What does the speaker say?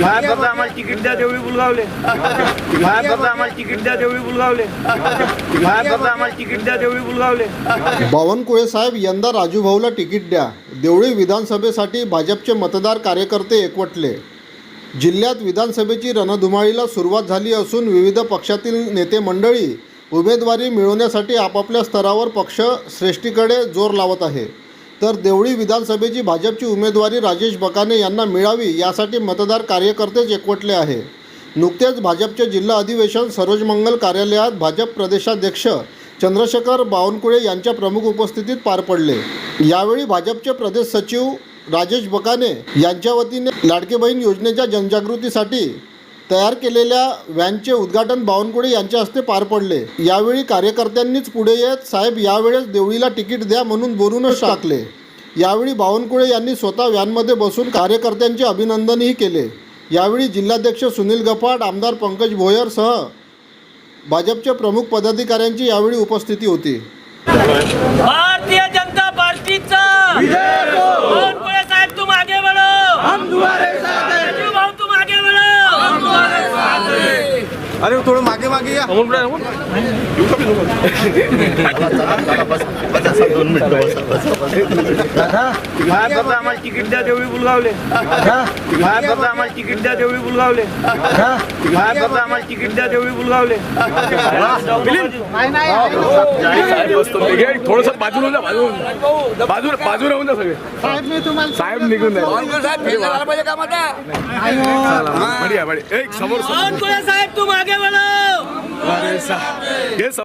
काय आम्हाला तिकीट द्या देवळी बुलगावले. आम्हाला तिकीट द्या देवळी बुलगावले. आम्हाला तिकीट द्या देवळी बुलगावले. बावनकुळे साहेब यंदा राजूभाऊला तिकीट द्या. देवळी विधानसभेसाठी भाजपचे मतदार कार्यकर्ते एकवटले. जिल्ह्यात विधानसभेची रणधुमाळीला सुरुवात झाली असून विविध पक्षातील नेते मंडळी उमेदवारी मिळवण्यासाठी आपापल्या स्तरावर पक्ष श्रेष्ठीकडे जोर लावत आहे. तर देवळी विधानसभेची भाजपची उमेदवारी राजेश बकाने यांना मिळावी यासाठी मतदार कार्यकर्तेच एकवटले आहे. नुकतेच भाजपचे जिल्हा अधिवेशन सरोज मंगल कार्यालयात भाजप प्रदेशाध्यक्ष चंद्रशेखर बावनकुळे यांच्या प्रमुख उपस्थितीत पार पडले. यावेळी भाजपचे प्रदेश सचिव राजेश बकाने यांच्या वतीने लाडके बहीण योजनेच्या जनजागृतीसाठी तयार केलेल्या व्हॅनचे उद्घाटन बावनकुळे यांच्या हस्ते पार पडले. यावेळी कार्यकर्त्यांनीच पुढे येत साहेब यावेळेस देवळीला तिकीट द्या म्हणून बोलूनच टाकले. यावेळी बावनकुळे यांनी स्वतः व्हॅनमध्ये बसून कार्यकर्त्यांचे अभिनंदनही केले. यावेळी जिल्हाध्यक्ष सुनील गफाट आमदार पंकज भोयरसह भाजपच्या प्रमुख पदाधिकाऱ्यांची यावेळी उपस्थिती होती. भारतीय अरे थोडं मागे मागे या. आम्हाला तिकीट द्या देवळी बुलगावले. करता आम्हाला तिकीट द्या देवळी बुलगावले. आम्हाला तिकीट द्या देवळी बुलगावले. थोडस बाजूला जा बाजू बाजू बाजू राहून जा सगळे. साहेब निघून जाईल बढिया बढिया. एक समोर साहेब तुम आगे Essa, é